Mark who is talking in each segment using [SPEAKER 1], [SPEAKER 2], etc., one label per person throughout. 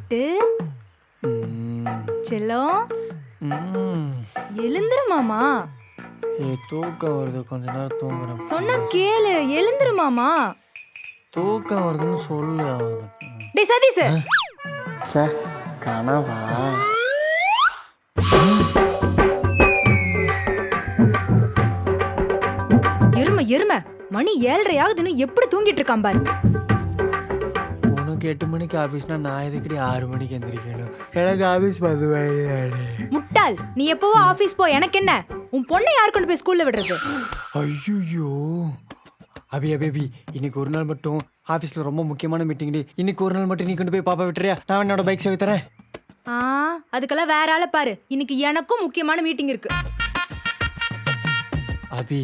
[SPEAKER 1] லட்டு
[SPEAKER 2] ம்,
[SPEAKER 1] செல்லம்.
[SPEAKER 2] ம்.
[SPEAKER 1] எழுந்துரு மாமா.
[SPEAKER 2] ஏய் தூக்கம் வருது. கொஞ்ச நேரம் தூங்குறேன்.
[SPEAKER 1] சொன்னா கேளு. எழுந்துரு மாமா.
[SPEAKER 2] தூக்கம் வருதுன்னு சொல்லு
[SPEAKER 1] டேய் சதீஷ்.
[SPEAKER 2] சே கனவா?
[SPEAKER 1] எருமை எருமை. மணி ஏழரை ஆகுதுன்னு எப்படி தூங்கிட்டு இருக்கான் பாரு.
[SPEAKER 2] உனக்கு எட்டு மணிக்கு ஆஃபீஸ்னா நான் எதுக்கடி ஆறு மணிக்கு எந்திரிக்கணும் எனக்கு ஆஃபீஸ் பத்து மணி
[SPEAKER 1] முட்டாள் நீ எப்பவோ ஆபீஸ் போ எனக்கு என்ன உன் பொண்ணை யார் கொண்டு போய் ஸ்கூல்ல விடுறது
[SPEAKER 2] ஐயோ அபி அபி அபி இன்னைக்கு ஒரு நாள் மட்டும் ஆஃபீஸில் ரொம்ப முக்கியமான மீட்டிங் இன்னைக்கு ஒரு நாள் மட்டும் நீ கொண்டு போய் பாப்பா விட்டுறியா நான் என்னோட பைக் சேவை தரேன்
[SPEAKER 1] ஆ அதுக்கெல்லாம் வேற ஆளை பாரு இன்னைக்கு எனக்கும் முக்கியமான மீட்டிங் இருக்கு
[SPEAKER 2] அபி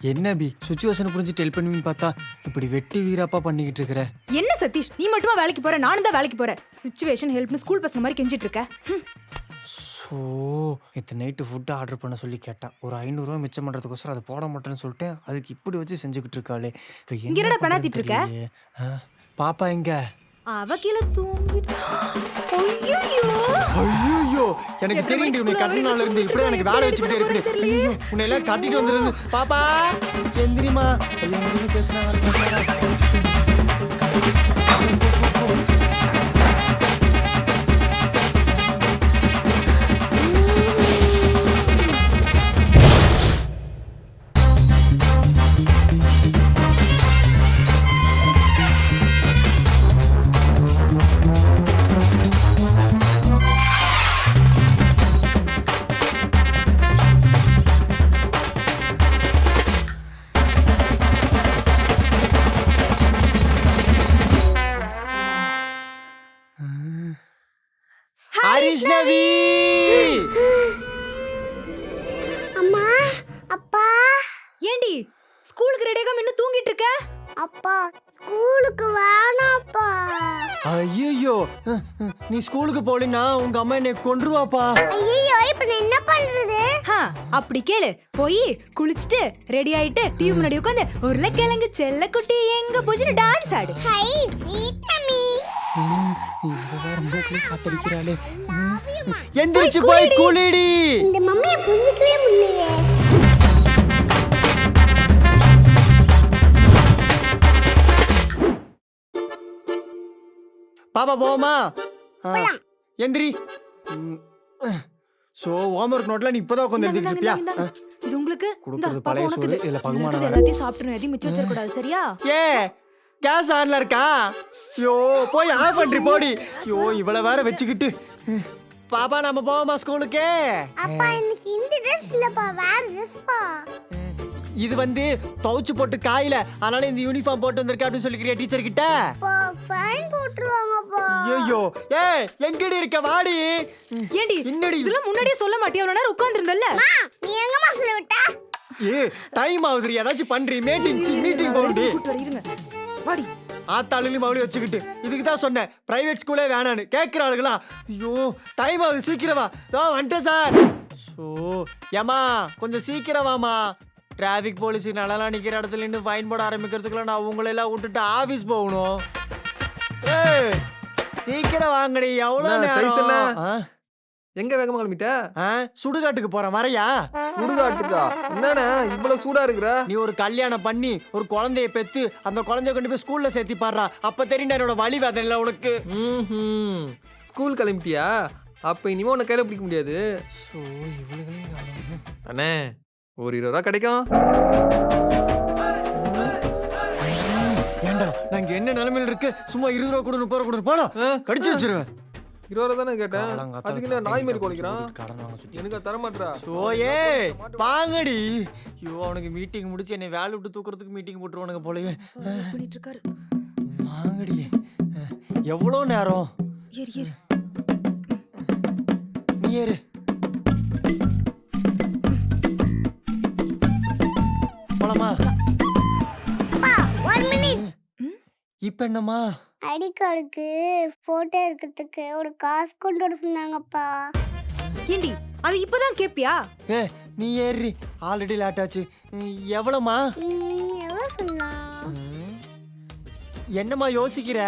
[SPEAKER 2] என்ன அபி சுச்சுவேஷனை புரிஞ்சு டெல் பண்ணுவீன்னு பார்த்தா இப்படி வெட்டி வீராப்பா பண்ணிக்கிட்டு இருக்கிற.
[SPEAKER 1] என்ன சதீஷ்? நீ மட்டுமா வேலைக்கு போற? நானும் தான் வேலைக்கு போறேன். சுச்சுவேஷன் ஹெல்ப்னு ஸ்கூல் பசங்க மாதிரி கெஞ்சிட்டு இருக்க. Hmm.
[SPEAKER 2] So night food order பண்ண சொல்லி கேட்டா. ஒரு ஐநூறுரூவா மிச்சம் பண்ணுறதுக்கோசரம் அதை போட மாட்டேன்னு சொல்லிட்டு அதுக்கு இப்படி வச்சு செஞ்சுக்கிட்டு இருக்காளே. இப்போ
[SPEAKER 1] என்னடா பெனாத்திட்டு இருக்க?
[SPEAKER 2] பாப்பா எங்க?
[SPEAKER 1] அவ கீழே தூங்கிட்டு ஐயோ
[SPEAKER 2] ஐயோ எனக்கு தெரியும் உன்னை கட்டின நாள்ல இருந்து இப்படி எனக்கு வேலை வச்சுக்கிட்டே இருக்கு ஐயோ உன்னை எல்லாம் கட்டிட்டு வந்துருந்து பாப்பா! எந்திரிமா ஐயோ முடிஞ்சு பேசுனா ஹரிஷ்ணவி
[SPEAKER 3] அம்மா அப்பா.
[SPEAKER 1] ஏண்டி ஸ்கூலுக்கு ரெடியாக இன்னும் தூங்கிட்டு இருக்க?
[SPEAKER 3] அப்பா ஸ்கூலுக்கு வேணாப்பா.
[SPEAKER 2] ஐயோ நீ ஸ்கூலுக்கு போலினா உங்க அம்மா என்னை கொன்றுவாப்பா.
[SPEAKER 3] ஐயோ இப்ப நான் என்ன பண்றது?
[SPEAKER 1] ஹா அப்படி கேளு. போய் குளிச்சுட்டு ரெடி ஆயிட்டு டிவி முன்னாடி உட்காந்து உருளைக்கிழங்கு செல்லக்குட்டி எங்க போச்சுன்னு டான்ஸ் ஆடு.
[SPEAKER 3] ஹை ஸ்வீட் மம்மி
[SPEAKER 2] மூக்குல காத்தடிக்கிறாளே எந்திரிச்சு போய் குளிடி.
[SPEAKER 3] இந்த மம்மியை புரிஞ்சுக்கவே முடியலையே.
[SPEAKER 2] பாப்பா போமா. எந்திரி. சோ ஹோம்ஒர்க் நோட்ல நீ இப்பதான் உட்காந்து
[SPEAKER 1] இந்தாங்க,
[SPEAKER 2] எழுதிட்டு இருப்பியா.
[SPEAKER 1] இது உங்களுக்கு? இந்தா,
[SPEAKER 2] பழைய சோறு,
[SPEAKER 1] இது.
[SPEAKER 2] இதுல வேற.
[SPEAKER 1] எல்லாத்தையும் சாப்பிட்டுணும். எதையும் மிச்சம் வச்சிடக்கூடாது சரியா?
[SPEAKER 2] ஏ கேஸ் ஆன்ல இருக்கா? ஐயோ போய் ஆஃப் பண்ணி போடி. ஐயோ இவள வேற வச்சுக்கிட்டு. பாப்பா நம்ம போவோமா ஸ்கூலுக்கு?
[SPEAKER 3] அப்பா எனக்கு இந்த ட்ரெஸ் இல்லப்பா வேற ட்ரெஸ்ப்பா
[SPEAKER 2] இது வந்து துவைச்சு போட்டு காயில அதனால இந்த யூனிஃபார்ம் போட்டு வந்திருக்க அப்படின்னு சொல்லிக்கிறியா டீச்சர் கிட்ட?
[SPEAKER 3] ஃபைன் போட்டுருவாங்கப்பா.
[SPEAKER 2] ஐயோ ஏய் எங்கடி இருக்க? வாடி.
[SPEAKER 1] ஏண்டி
[SPEAKER 2] என்னடி இது?
[SPEAKER 1] இதெல்லாம் முன்னாடியே சொல்ல மாட்டியா? அவ்வளவு நேரம் உட்கார்ந்திருந்தல்ல?
[SPEAKER 3] நீ எங்கம்மா சொல்ல விட்ட?
[SPEAKER 2] ஏ டைம் ஆகுதுரி ஏதாச்சும் பண்றீ. மீட்டிங் மீட்டிங் போகுது
[SPEAKER 1] கூட்டு வர இருங்க. வாடி.
[SPEAKER 2] ஆத்தாளுலையும் மறுபடியும் வச்சுக்கிட்டு. இதுக்கு தான் சொன்னேன். பிரைவேட் ஸ்கூலே வேணான்னு. கேட்குற ஆளுங்களா ஐயோ டைம் ஆகுது. சீக்கிரமா தோ வந்துட்டேன் சார். ஸோ ஏமா கொஞ்சம் சீக்கிரம் வாமா டிராஃபிக் போலீஸ் நல்லா நிற்கிற இடத்துல நின்று ஃபைன் போட ஆரம்பிக்கிறதுக்குள்ள நான் உங்களை எல்லாம் விட்டுட்டு ஆஃபீஸ் போகணும். ஏய் சீக்கிரம் வாங்கடி. எவ்வளோ? நேரம்?
[SPEAKER 4] எங்க வேகமா கிளம்பிட்ட?
[SPEAKER 2] ஆ? சுடுகாட்டுக்கு போறேன் வரையா
[SPEAKER 4] சுடுகாட்டுக்கா? என்னண்ணே இவ்வளவு சூடா இருக்கிற?
[SPEAKER 2] நீ ஒரு கல்யாணம் பண்ணி ஒரு குழந்தைய பெத்து அந்த குழந்தைய கொண்டு போய் ஸ்கூல்ல சேர்த்தி பாடுறா அப்ப தெரியும் என்னோட வழி வேதனை உனக்கு.
[SPEAKER 4] ஸ்கூல் கிளம்பிட்டியா? அப்ப இனிமே உன்னை கையில பிடிக்க முடியாது. அண்ணே ஒரு இருபது ரூபா கிடைக்கும்.
[SPEAKER 2] ஏண்டா நாங்க என்ன நிலைமையில இருக்கு? சும்மா இருபது ரூபா கூட முப்பது ரூபா கூட போடா. கடிச்சு வச்சிருவேன்.
[SPEAKER 4] இருபது ரூபா தானே கேட்டேன்? அதுக்கு என்ன நாய் மாதிரி குலைக்கிறான். எனக்கு தர மாட்டா
[SPEAKER 2] ஓயே வாங்கடி. ஐயோ அவனுக்கு மீட்டிங் முடிச்சு என்னை வேலை விட்டு தூக்குறதுக்கு மீட்டிங் போட்டுருவானுங்க போலயே.
[SPEAKER 1] பண்ணிட்டு இருக்காரு
[SPEAKER 2] வாங்கடி. எவ்வளோ நேரம்?
[SPEAKER 1] ஏறு ஏறு.
[SPEAKER 2] நீ ஏறு. போலாமா? இப்ப என்னம்மா?
[SPEAKER 3] ஐடி கார்டுக்கு போட்டோ இருக்கிறதுக்கு ஒரு காசு கொண்டு வர சொன்னாங்கப்பா.
[SPEAKER 1] ஏண்டி அது இப்பதான் கேப்பியா?
[SPEAKER 2] ஏ நீ ஏறி ஆல்ரெடி லேட் ஆச்சு. ம், எவ்வளோம்மா?
[SPEAKER 3] ம், எவ்வளோ சொன்னா.
[SPEAKER 2] என்னம்மா யோசிக்கிற?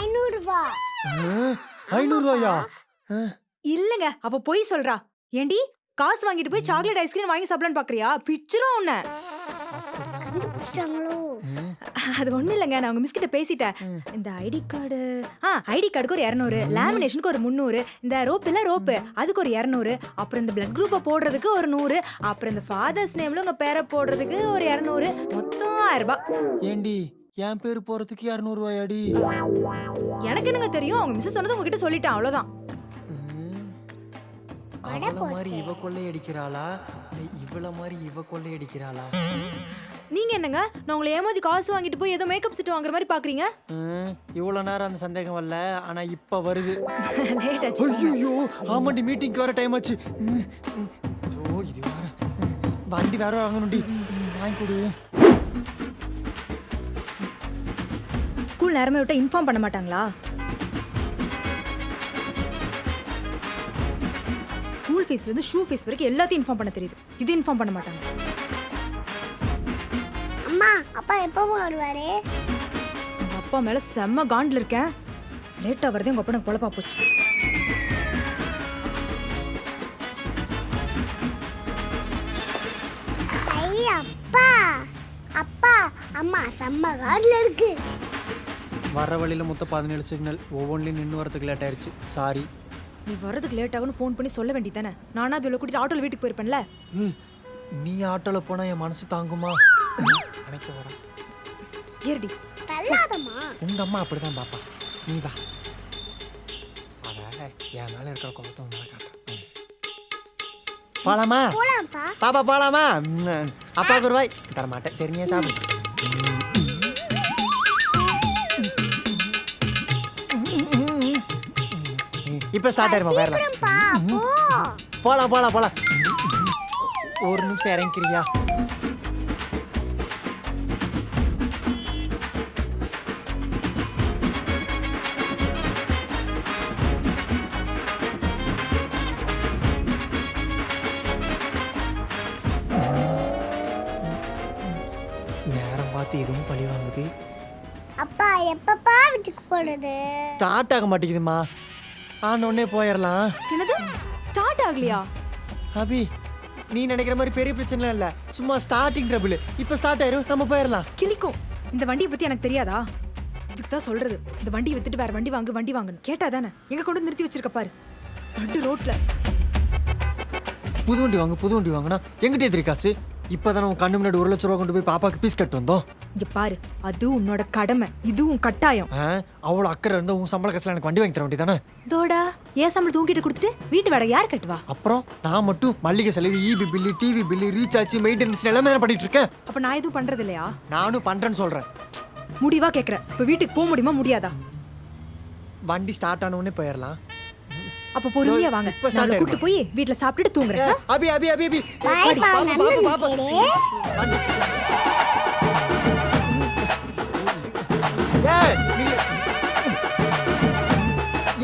[SPEAKER 3] ஐநூறுபா.
[SPEAKER 2] ம், ஐநூறு ரூபாயா
[SPEAKER 1] இல்லங்க அவ பொய் சொல்றா. ஏண்டி காசு வாங்கிட்டு போய் சாக்லேட் ஐஸ்கிரீம் வாங்கி சாப்பிடலான்னு பாக்குறியா? பிச்சிரும் உன்ன.
[SPEAKER 3] கண்டுபிடிச்சிட்டாங்களோ?
[SPEAKER 1] அது ஒண்ணு இல்லைங்க. நான் உங்க மிஸ் கிட்ட பேசிட்டேன். இந்த ஐடி கார்டு ஆ ஐடி கார்டுக்கு ஒரு இரநூறு லேமினேஷனுக்கு ஒரு முந்நூறு இந்த ரோப் இல்ல ரோப்பு அதுக்கு ஒரு இரநூறு அப்புறம் இந்த பிளட் குரூப்பை போடுறதுக்கு ஒரு நூறு அப்புறம் இந்த ஃபாதர்ஸ் நேம்ல உங்க பேரை போடுறதுக்கு ஒரு இரநூறு மொத்தம் ஆயிரம் ரூபாய்
[SPEAKER 2] ஏண்டி என் பேர் போறதுக்கு இரநூறு ரூபாயாடி
[SPEAKER 1] எனக்கு என்னங்க தெரியும்? அவங்க மிஸ் சொன்னது உங்ககிட்ட சொல்லிட்டேன் அவ்வளவுதான்.
[SPEAKER 3] வடை
[SPEAKER 2] அவள மாதிரி. இவ கொள்ளையடிக்கிறாளா? இல்ல இவள மாதிரி இவ கொள்ளையடிக்கிறாளா?
[SPEAKER 1] நீங்க என்னங்க? நான் உங்களை ஏமாத்தி காசு வாங்கிட்டு போய் ஏதோ மேக்கப் செட் வாங்குற மாதிரி பாக்குறீங்க?
[SPEAKER 2] ம், இவ்வளவு நேரம் அந்த சந்தேகம் வரல ஆனா இப்ப வருது.
[SPEAKER 1] லேட் ஆச்சு.
[SPEAKER 2] ஐயோ ஆமாண்டி மீட்டிங்க்கு வர டைம் ஆச்சு. ம், ம். ஐயோ இது வேற. ம், வண்டி வேற வாங்கணும்டி ம், வாங்கி கொடு.
[SPEAKER 1] ஸ்கூல் நேரமே விட்டா இன்ஃபார்ம் பண்ண மாட்டாங்களா? ஸ்கூல் ஃபீஸ்ல இருந்து ஷூ ஃபீஸ் வரைக்கும் எல்லாத்தையும் இன்ஃபார்ம் பண்ண தெரியுது. இது இன்ஃபார்ம் பண்ண மாட்டாங்க.
[SPEAKER 3] அம்மா அப்பா எப்போ வருவாரு?
[SPEAKER 1] உங்க அப்பா மேல செம்ம காண்டில் இருக்கேன். லேட்டா வரதே உங்க அப்பா எனக்கு பொழப்பா போச்சு.
[SPEAKER 3] ஐ அப்பா! அப்பா அம்மா செம்ம கார்டில் இருக்கு.
[SPEAKER 2] வர வழியில மொத்தம் பதினேழு சிக்னல் ஒவ்வொன்றிலையும் நின்று வரதுக்கு லேட் ஆயிடுச்சு சாரி
[SPEAKER 1] நீ வரதுக்கு லேட் ஆகும்னு ஃபோன் பண்ணி சொல்ல வேண்டியதானே நானா அதுல கூட்டிட்டு ஆட்டோல வீட்டுக்கு போயிருப்பேன்ல?
[SPEAKER 2] நீ ஆட்டோல போனா என் மனசு தாங்குமா? நினைக்க வரேன்
[SPEAKER 1] ஏறடி.
[SPEAKER 3] தள்ளாதம்மா.
[SPEAKER 2] உங்க அம்மா அப்படிதான் பாப்பா. நீ வா. அவ என் மேல இருக்கிற கோபத்தை உன் மேல காட்டுறா. ம். போலாமா?
[SPEAKER 3] போலாம்ப்பா.
[SPEAKER 2] பாப்பா போலாமா? அப்பாவுக்கு ஒரு ரூபாய் தர மாட்டேன் சரிங்க சாப்பிடு. இப்ப ஸ்டார்ட் ஆயிருமா
[SPEAKER 3] போ
[SPEAKER 2] போலாம் போலாம் போலாம். ஒரு நிமிஷம் இறங்கிக்கிறியா? நேரம் பார்த்து எதுவும் பழி வாங்குது.
[SPEAKER 3] அப்பா எப்பப்பா வீட்டுக்கு போறது
[SPEAKER 2] ஸ்டார்ட் ஆக மாட்டேங்குதுமா ஆனோடனே போயிடலாம்
[SPEAKER 1] என்னது? ஸ்டார்ட் ஆகலையா?
[SPEAKER 2] அபி நீ நினைக்கிற மாதிரி பெரிய பிரச்சனை இல்ல. சும்மா ஸ்டார்டிங் ட்ரபிள் இப்போ ஸ்டார்ட் ஆயிரும் நம்ம போயிடலாம்
[SPEAKER 1] கிளிக்கும். இந்த வண்டியை பத்தி எனக்கு தெரியாதா? இதுக்கு தான் சொல்றது. இந்த வண்டியை வித்துட்டு வேற வண்டி வாங்கு வண்டி வாங்கணும் கேட்டா தானே? எங்க கொண்டு நிறுத்தி வச்சிருக்க பாரு. நடு ரோட்ல
[SPEAKER 2] புது வண்டி வாங்க புது வண்டி வாங்கினா எங்கிட்ட எதிரி காசு? இப்போதானே உன் கண்ணு முன்னாடி ஒரு லட்ச ரூபா கொண்டு போய் பாப்பாக்கு பீஸ் கட்டு வந்தோம்.
[SPEAKER 1] இங்க பாரு அது உன்னோட கடமை. இதுவும் கட்டாயம்.
[SPEAKER 2] ஆ, அவ்வளோ அக்கறை இருந்தால் உன் சம்பள காசுல எனக்கு வண்டி வாங்கி தர வேண்டியதானே
[SPEAKER 1] தோடா ஏன் சம்பளம் தூக்கிட்டு கொடுத்துட்டு வீட்டு வாடகை யார் கட்டுவா?
[SPEAKER 2] அப்புறம் நான் மட்டும் மல்லிகை செலவு EB bill TV bill recharge maintenance எல்லாமே நான் பண்ணிட்டு இருக்கேன்.
[SPEAKER 1] அப்ப நான் எதுவும் பண்றது இல்லையா?
[SPEAKER 2] நானும் பண்றேன்னு சொல்றேன்.
[SPEAKER 1] முடிவா கேக்குறேன். இப்ப வீட்டுக்கு போக முடியுமா முடியாதா?
[SPEAKER 2] வண்டி ஸ்டார்ட் ஆன உடனே போயிடலாம்.
[SPEAKER 1] அப்ப பொறுமையா வாங்க. நான்? கூட்டு போய் வீட்டுல சாப்பிட்டுட்டு தூங்குறேன்?
[SPEAKER 2] அபி அபி அபி அபி.
[SPEAKER 3] பாய் பா
[SPEAKER 2] பாப்பா, பாப்பா.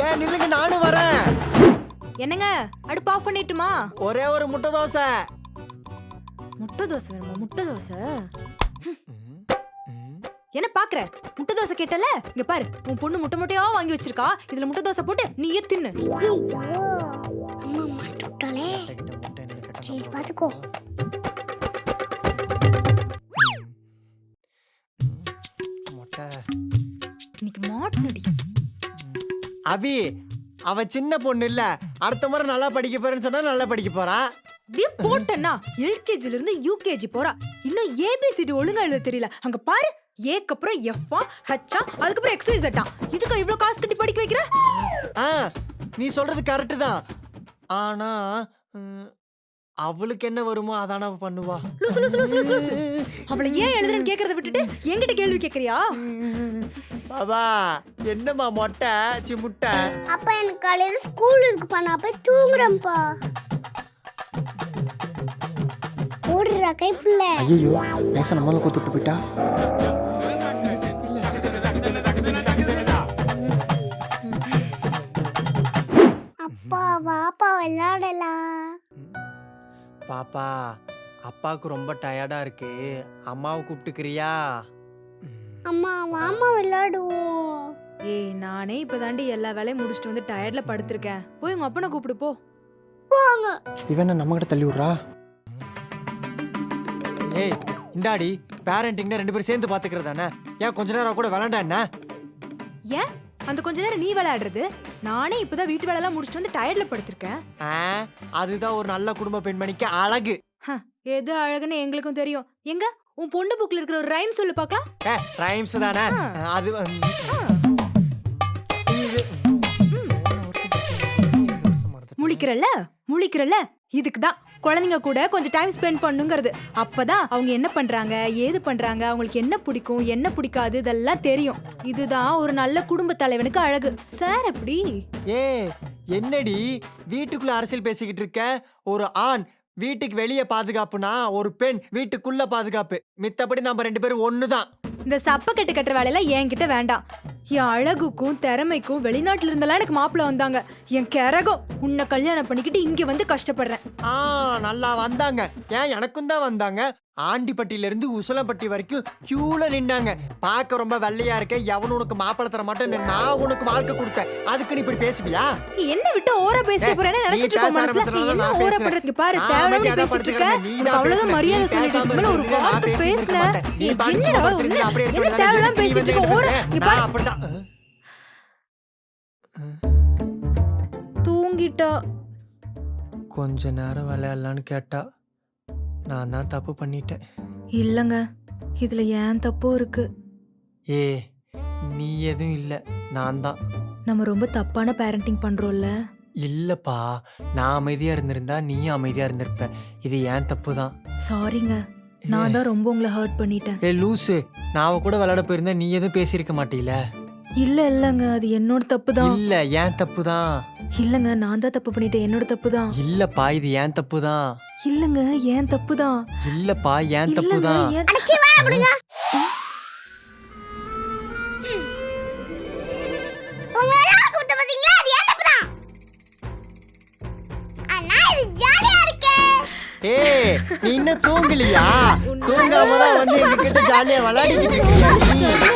[SPEAKER 2] ஏய், நில்லுங்க நானும் வரேன்.
[SPEAKER 1] என்னங்க? அடுப்பு ஆஃப் பண்ணிட்டுமா?
[SPEAKER 2] ஒரே ஒரு முட்டை தோசை.
[SPEAKER 1] முட்டை தோசை வேணுமா? முட்டை தோசை? என்ன பாக்குற? முட்டை தோசை கேட்டல? இங்க பாரு உன் பொண்ணு முட்டை முட்டையா வாங்கி வச்சிருக்கா. இதுல முட்டை தோசை போட்டு நீயே தின்னு.
[SPEAKER 3] ஐயோ அம்மா மாட்டு விட்டாளே சரி பாத்துக்கோ.
[SPEAKER 2] முட்டை
[SPEAKER 1] இன்னைக்கு மாட்டுனடி.
[SPEAKER 2] அபி அவ சின்ன பொண்ணு இல்ல. அடுத்த முறை நல்லா படிக்க போறேன்னு சொன்னா நல்லா படிக்க போறா.
[SPEAKER 1] அப்படியே போட்டேன்னா எல்கேஜில இருந்து யூகேஜி போறா. இன்னும் ஏபிசிடி ஒழுங்கா எழுத தெரியல. அங்க பாரு ஏக்கு அப்புறம் எஃப்ஆ ஹச்சா அதுக்கப்புறம் எக்ஸ் இசட்டா இதுக்கு இவ்ளோ காசு கட்டி படிக்க வைக்கிற?
[SPEAKER 2] ஆ நீ சொல்றது கரெக்டு தான். ஆனா அவளுக்கு என்ன வருமோ அதான அவ பண்ணுவா.
[SPEAKER 1] லூசு லூசு லூசு லூசு லூசு. அவளை ஏன் எழுதுறேன்னு கேக்குறத விட்டுட்டு என்கிட்ட கேள்வி கேக்குறியா?
[SPEAKER 2] பாபா என்னம்மா மொட்டை சி முட்டை
[SPEAKER 3] அப்பா எனக்கு காலையில ஸ்கூல் இருக்குப்பா நான் போய் தூங்குறேன்ப்பா. ஓடுறா கைப்புள்ள
[SPEAKER 2] ஐயோ பேச நம்மள கூத்துட்டு போயிட்டா?
[SPEAKER 3] அப்பா வாப்பா விளையாடலாம்.
[SPEAKER 2] பாப்பா அப்பாவுக்கு ரொம்ப டயர்டா இருக்கு. அம்மாவை கூப்பிட்டுக்கிறியா?
[SPEAKER 3] அம்மா வாமா விளையாடுவோம்.
[SPEAKER 1] ஏய் நானே இப்பதாண்டி எல்லா வேலையும் முடிச்சுட்டு வந்து டயர்ட்ல படுத்திருக்கேன். போய் உங்க அப்பனை கூப்பிடு போ.
[SPEAKER 2] இவன் நம்ம கிட்ட தள்ளி விட்றா? ஏய் இந்தாடி பேரண்டிங்னா ரெண்டு பேரும் சேர்ந்து பாத்துக்கிறதானே? ஏன் கொஞ்ச நேரம் கூட விளாண்டா என்ன?
[SPEAKER 1] ஏன்? அந்த கொஞ்ச நேரம் நீ விளையாடுறது? நானே இப்பதான் வீட்டு வேலையெல்லாம் முடிச்சுட்டு வந்து டயர்ட்ல படுத்திருக்கேன்.
[SPEAKER 2] ஆ, அதுதான் ஒரு நல்ல குடும்ப பெண்மணிக்கு அழகு.
[SPEAKER 1] எது அழகுன்னு எங்களுக்கும் தெரியும். எங்க? உன் பொண்ணு புக்ல இருக்கிற ஒரு ரைம் சொல்லு பார்க்கலாம்.
[SPEAKER 2] ஏ ரைம்ஸ் தானே. அது வந்து-
[SPEAKER 1] ஆ.
[SPEAKER 2] இது-
[SPEAKER 1] முழிக்கிறல்ல? முழிக்கிறல்ல? இதுக்கு தான் குழந்தைங்க கூட கொஞ்சம் டைம் ஸ்பெண்ட் பண்ணுங்கிறது. அப்பதான் அவங்க என்ன பண்றாங்க ஏது பண்றாங்க அவங்களுக்கு என்ன பிடிக்கும் என்ன பிடிக்காது இதெல்லாம் தெரியும். இதுதான் ஒரு நல்ல குடும்ப தலைவனுக்கு அழகு. சார் எப்படி?
[SPEAKER 2] ஏ என்னடி? வீட்டுக்குள்ள அரசியல் பேசிக்கிட்டு இருக்க? ஒரு ஆண் வீட்டுக்கு வெளியே பாதுகாப்புனா ஒரு பெண் வீட்டுக்குள்ள பாதுகாப்பு. மித்தபடி நம்ம ரெண்டு பேரும் ஒண்ணுதான்.
[SPEAKER 1] இந்த சப்ப கட்டு கட்டுற வேலையெல்லாம் என்கிட்ட வேண்டாம். என் அழகுக்கும் திறமைக்கும் வெளிநாட்டுல இருந்தெல்லாம் எனக்கு மாப்பிள்ள வந்தாங்க. என் கரகம் உன்னை கல்யாணம் பண்ணிக்கிட்டு இங்க வந்து கஷ்டப்படுறேன்.
[SPEAKER 2] ஆ நல்லா வந்தாங்க. ஏன் எனக்கும் தான் வந்தாங்க? ஆண்டிப்பட்டியில இருந்து உசலம்பட்டி வரைக்கும் கியூல நின்னாங்க. பார்க்க ரொம்ப வெள்ளையா இருக்க எவனும் உனக்கு மாப்பிள்ளை தர மாட்டேன் நான் உனக்கு வாழ்க்கை கொடுத்தேன். அதுக்கு நீ இப்படி பேசுவியா?
[SPEAKER 1] நீ என்ன விட்டு ஓர பேசிட்டு போறேன்னு நினைச்சிட்டு இருக்கோம் மனசுல. என்ன ஓர. பண்றதுக்கு பாரு பேசிட்டு இருக்க. அவ்வளவுதான். மரியாதை
[SPEAKER 2] நீ
[SPEAKER 1] சொல்லிட்டு இதுக்கு மேல ஒரு வார்த்தை.
[SPEAKER 2] நீ
[SPEAKER 1] என்னடா என்ன.
[SPEAKER 2] நீ
[SPEAKER 1] பேசிட்டு இருக்க? ஓர
[SPEAKER 2] எனக்கு
[SPEAKER 1] இங்க
[SPEAKER 2] நான்
[SPEAKER 1] பாரு
[SPEAKER 2] அப்படிதான்
[SPEAKER 1] தூங்கிட்டா.
[SPEAKER 2] கொஞ்ச நேரம் விளையாடலான்னு கேட்டா நான் தான் தப்பு பண்ணிட்டேன்.
[SPEAKER 1] இல்லங்க இதுல ஏன் தப்பும் இருக்கு?
[SPEAKER 2] ஏ நீ எதுவும் இல்ல நான் தான்.
[SPEAKER 1] நம்ம ரொம்ப தப்பான பேரண்டிங் பண்றோம்ல.
[SPEAKER 2] இல்லப்பா நான் அமைதியா இருந்திருந்தா நீயும் அமைதியா இருந்திருப்ப. இது ஏன் தப்பு தான்?
[SPEAKER 1] சாரிங்க நான் தான் ரொம்ப உங்களை ஹர்ட் பண்ணிட்டேன்.
[SPEAKER 2] ஏ லூசு நான் அவ கூட விளையாட போயிருந்தா நீ எதுவும் பேசியிருக்க மாட்டீல?
[SPEAKER 1] இல்ல இல்லங்க அது என்னோட தப்பு தான்.
[SPEAKER 2] இல்ல ஏன் தப்பு தான்?
[SPEAKER 1] இல்லங்க நான் தான் தப்பு பண்ணிட்டேன். என்னோட தப்பு தான்
[SPEAKER 2] இல்லப்பா இது ஏன் தப்பு தான்
[SPEAKER 1] இல்லங்க ஏன் தப்பு தான்
[SPEAKER 2] இல்லப்பா ஏன் தப்பு தான்
[SPEAKER 1] ஏன்
[SPEAKER 3] அடிச்சு வா கொடுங்க உங்க எல்லாம் கூப்பிட்ட பாத்தீங்களா அது ஏன் தப்புதான்? அண்ணா இது ஜாலியா இருக்கே.
[SPEAKER 2] ஏய் நீ இன்னும் தூங்கலையா? தூங்காம தான் வந்து எங்க கிட்ட ஜாலியா நீ?